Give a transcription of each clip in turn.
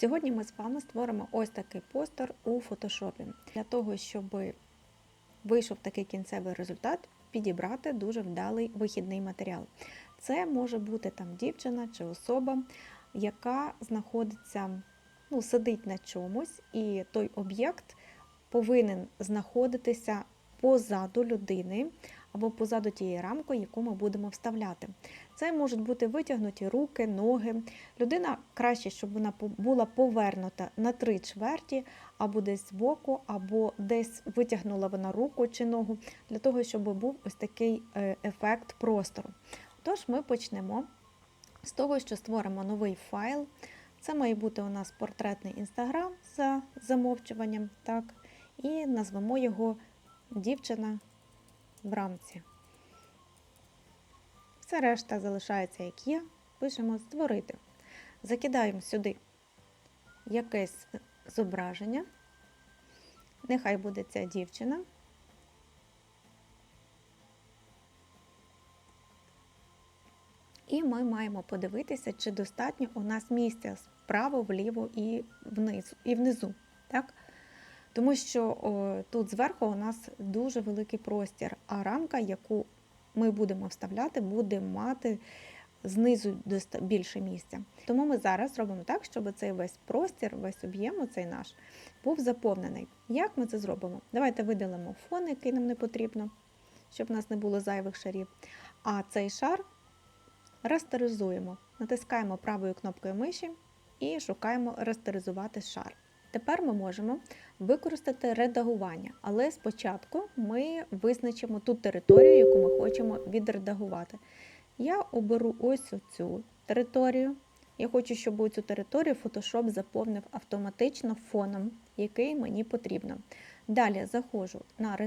Сьогодні ми з вами створимо ось такий постер у фотошопі. Для того, щоб вийшов такий кінцевий результат, підібрати дуже вдалий вихідний матеріал. Це може бути там дівчина чи особа, яка знаходиться, ну, сидить на чомусь, і той об'єкт повинен знаходитися позаду людини або позаду тієї рамки, яку ми будемо вставляти. Це можуть бути витягнуті руки, ноги. Людина краще, щоб вона була повернута на три чверті, або десь збоку, або десь витягнула вона руку чи ногу, для того, щоб був ось такий е, ефект простору. Тож ми почнемо з того, що створимо новий файл. Це має бути у нас портретний інстаграм за замовчуванням, так, і назвемо його дівчина в рамці. Все решта залишається як є. Пишемо створити. Закидаємо сюди якесь зображення. Нехай буде ця дівчина. І ми маємо подивитися, чи достатньо у нас місця вправо, вліво і внизу. І внизу так? Тому що о, тут зверху у нас дуже великий простір, а рамка, яку ми будемо вставляти, буде мати знизу більше місця. Тому ми зараз робимо так, щоб цей весь простір, весь об'єм, цей наш, був заповнений. Як ми це зробимо? Давайте видалимо фон, який нам не потрібно, щоб в нас не було зайвих шарів. А цей шар растеризуємо. Натискаємо правою кнопкою миші і шукаємо растеризувати шар. Тепер ми можемо використати редагування, але спочатку ми визначимо ту територію, яку ми хочемо відредагувати. Я оберу ось цю територію. Я хочу, щоб цю територію Photoshop заповнив автоматично фоном, який мені потрібно. Далі заходжу на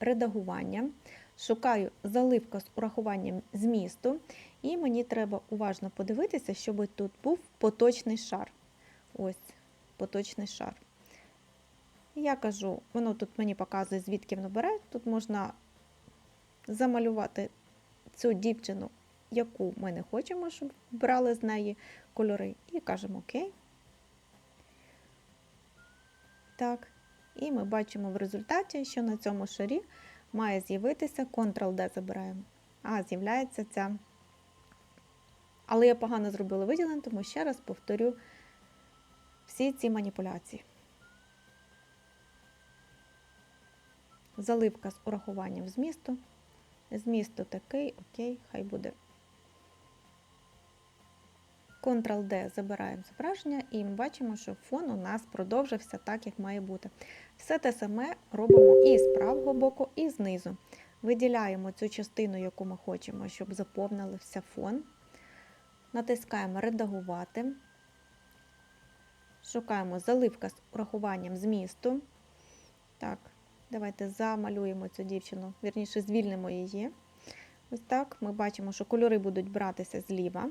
редагування, шукаю заливка з урахуванням змісту, і мені треба уважно подивитися, щоб тут був поточний шар. Ось поточний шар. Я кажу, воно тут мені показує, звідки воно бере. Тут можна замалювати цю дівчину, яку ми не хочемо, щоб брали з неї кольори. І кажемо ОК. Так. І ми бачимо в результаті, що на цьому шарі має з'явитися Ctrl-D забираємо. А, з'являється ця. Але я погано зробила виділення, тому ще раз повторю всі ці маніпуляції. Заливка з урахуванням змісту. Змісту такий, окей, хай буде. Ctrl-D забираємо зображення і ми бачимо, що фон у нас продовжився так, як має бути. Все те саме робимо і з правого боку, і знизу. Виділяємо цю частину, яку ми хочемо, щоб заповнився фон. Натискаємо Редагувати. Шукаємо заливка з урахуванням змісту. Так, давайте замалюємо цю дівчину, вірніше, звільнимо її. Ось так. Ми бачимо, що кольори будуть братися зліва.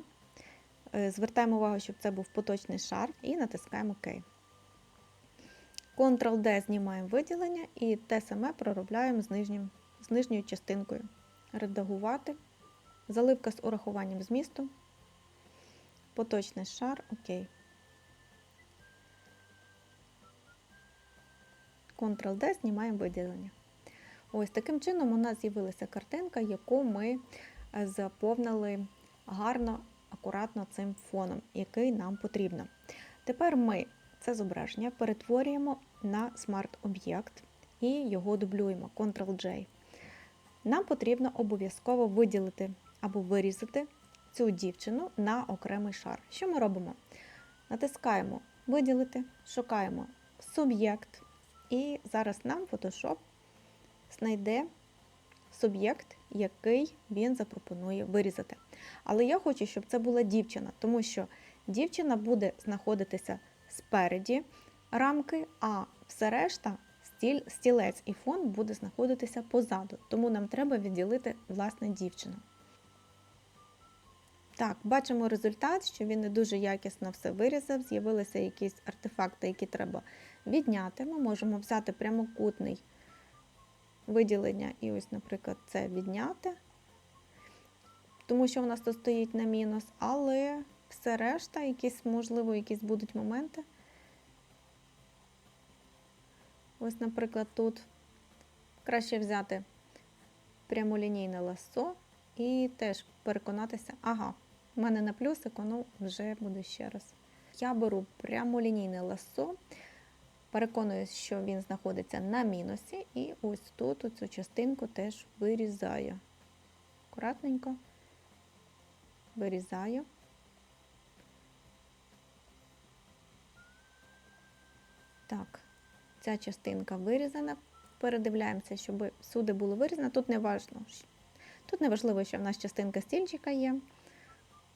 Е, Звертаємо увагу, щоб це був поточний шар, і натискаємо ОК. Ctrl-D знімаємо виділення і те саме проробляємо з, нижнім, з нижньою частинкою. Редагувати. Заливка з урахуванням змісту. Поточний шар, ОК. Ctrl-D знімаємо виділення. Ось таким чином у нас з'явилася картинка, яку ми е, заповнили гарно, акуратно цим фоном, який нам потрібно. Тепер ми це зображення перетворюємо на смарт-об'єкт і його дублюємо Ctrl-J. Нам потрібно обов'язково виділити або вирізати цю дівчину на окремий шар. Що ми робимо? Натискаємо Виділити, шукаємо суб'єкт. І зараз нам Photoshop знайде суб'єкт, який він запропонує вирізати. Але я хочу, щоб це була дівчина, тому що дівчина буде знаходитися спереді рамки, а все решта стіль, стілець і фон буде знаходитися позаду. Тому нам треба відділити власне дівчину. Так, бачимо результат, що він не дуже якісно все вирізав, з'явилися якісь артефакти, які треба відняти. Ми можемо взяти прямокутний виділення і ось, наприклад, це відняти, тому що у нас тут стоїть на мінус, але все решта, якісь, можливо, якісь будуть моменти. Ось, наприклад, тут краще взяти прямолінійне ласо і теж переконатися, ага, в мене на плюсику, ну вже буду ще раз. Я беру прямолінійне ласо, переконуюсь, що він знаходиться на мінусі, і ось тут цю частинку теж вирізаю. Акуратненько вирізаю. Так, ця частинка вирізана. Передивляємося, щоб всюди було вирізано. Тут не важливо, тут не важливо, що в нас частинка стільчика є.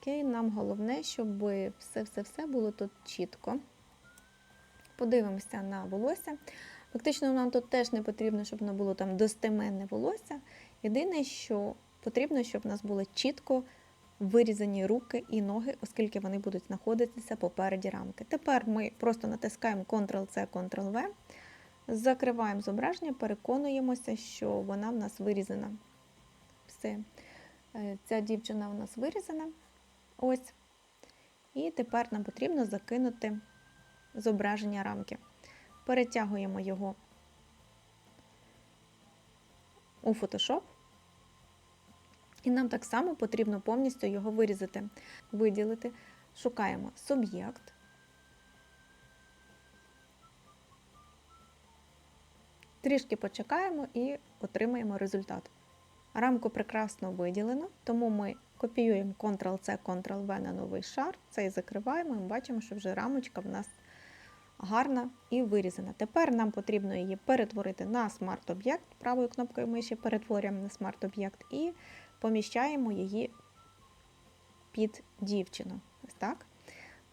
Окей, нам головне, щоб все-все-все було тут чітко. Подивимося на волосся. Фактично, нам тут теж не потрібно, щоб воно було там достеменне волосся. Єдине, що потрібно, щоб в нас було чітко вирізані руки і ноги, оскільки вони будуть знаходитися попереді рамки. Тепер ми просто натискаємо Ctrl-C, Ctrl-V, закриваємо зображення, переконуємося, що вона в нас вирізана. Все, Е, ця дівчина у нас вирізана. Ось. І тепер нам потрібно закинути зображення рамки. Перетягуємо його у Photoshop. І нам так само потрібно повністю його вирізати, виділити. Шукаємо суб'єкт. Трішки почекаємо і отримаємо результат. Рамку прекрасно виділено, тому ми копіюємо Ctrl-C, Ctrl-V на новий шар, цей закриваємо і бачимо, що вже рамочка в нас гарна і вирізана. Тепер нам потрібно її перетворити на смарт-об'єкт. Правою кнопкою миші перетворюємо на смарт-об'єкт і поміщаємо її під дівчину. Так.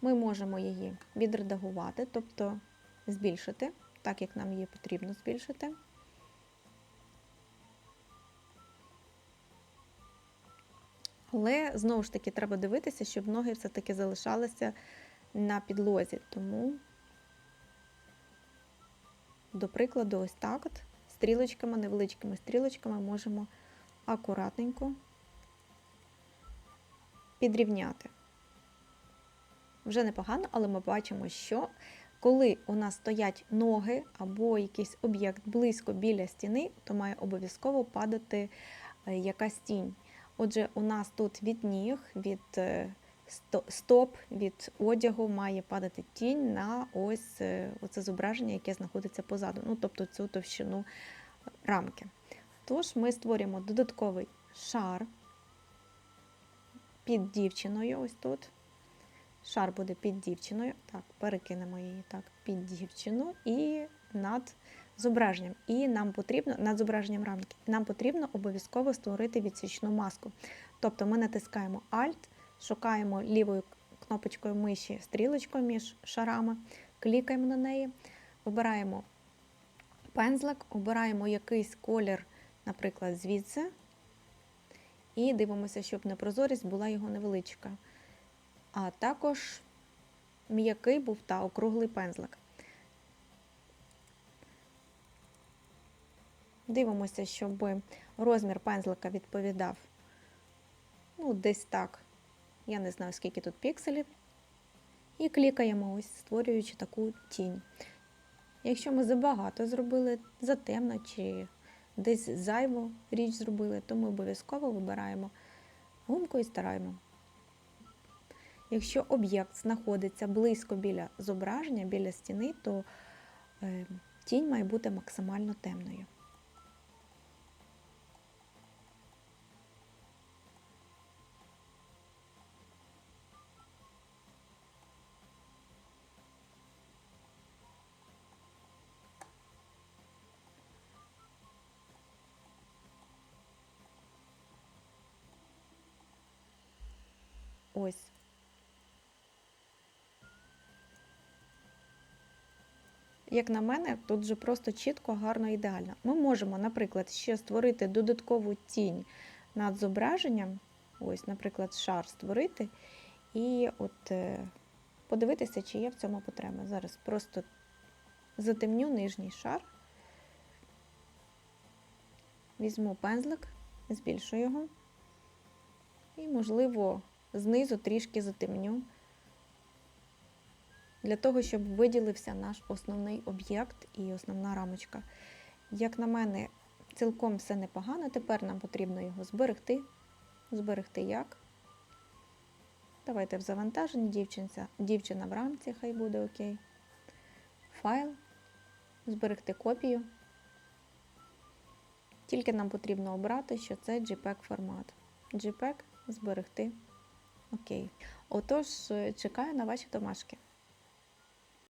Ми можемо її відредагувати, тобто збільшити, так як нам її потрібно збільшити. Але знову ж таки треба дивитися, щоб ноги все-таки залишалися на підлозі. Тому, до прикладу, ось так от стрілочками, невеличкими стрілочками можемо акуратненько підрівняти. Вже непогано, але ми бачимо, що коли у нас стоять ноги або якийсь об'єкт близько біля стіни, то має обов'язково падати якась тінь. Отже, у нас тут від ніг, від стоп, від одягу має падати тінь на ось оце зображення, яке знаходиться позаду, ну тобто цю товщину рамки. Тож ми створюємо додатковий шар під дівчиною. Ось тут. Шар буде під дівчиною. Так, перекинемо її так, під дівчину і над зображенням. І нам потрібно над зображенням рамки. Нам потрібно обов'язково створити відсічну маску. Тобто ми натискаємо Alt, шукаємо лівою кнопочкою миші стрілочкою між шарами, клікаємо на неї, обираємо пензлик, обираємо якийсь колір, наприклад, звідси. І дивимося, щоб непрозорість була його невеличка. А також м'який був та округлий пензлик. Дивимося, щоб розмір пензлика відповідав ну, десь так. Я не знаю, скільки тут пікселів. І клікаємо, ось, створюючи таку тінь. Якщо ми забагато зробили, затемно чи десь зайву річ зробили, то ми обов'язково вибираємо гумку і стараємо. Якщо об'єкт знаходиться близько біля зображення, біля стіни, то е, тінь має бути максимально темною. Ось. Як на мене, тут вже просто чітко, гарно, ідеально. Ми можемо, наприклад, ще створити додаткову тінь над зображенням. Ось, наприклад, шар створити, і от е, подивитися, чи є в цьому потреба. Зараз просто затемню нижній шар, візьму пензлик, збільшу його, і, можливо, знизу трішки затемню, для того, щоб виділився наш основний об'єкт і основна рамочка. Як на мене, цілком все непогано. Тепер нам потрібно його зберегти. Зберегти як? Давайте в завантаженні дівчинця, дівчина в рамці, хай буде окей. Файл, зберегти копію. Тільки нам потрібно обрати, що це JPEG формат. JPEG зберегти. Окей. Отож, е, чекаю на ваші домашки.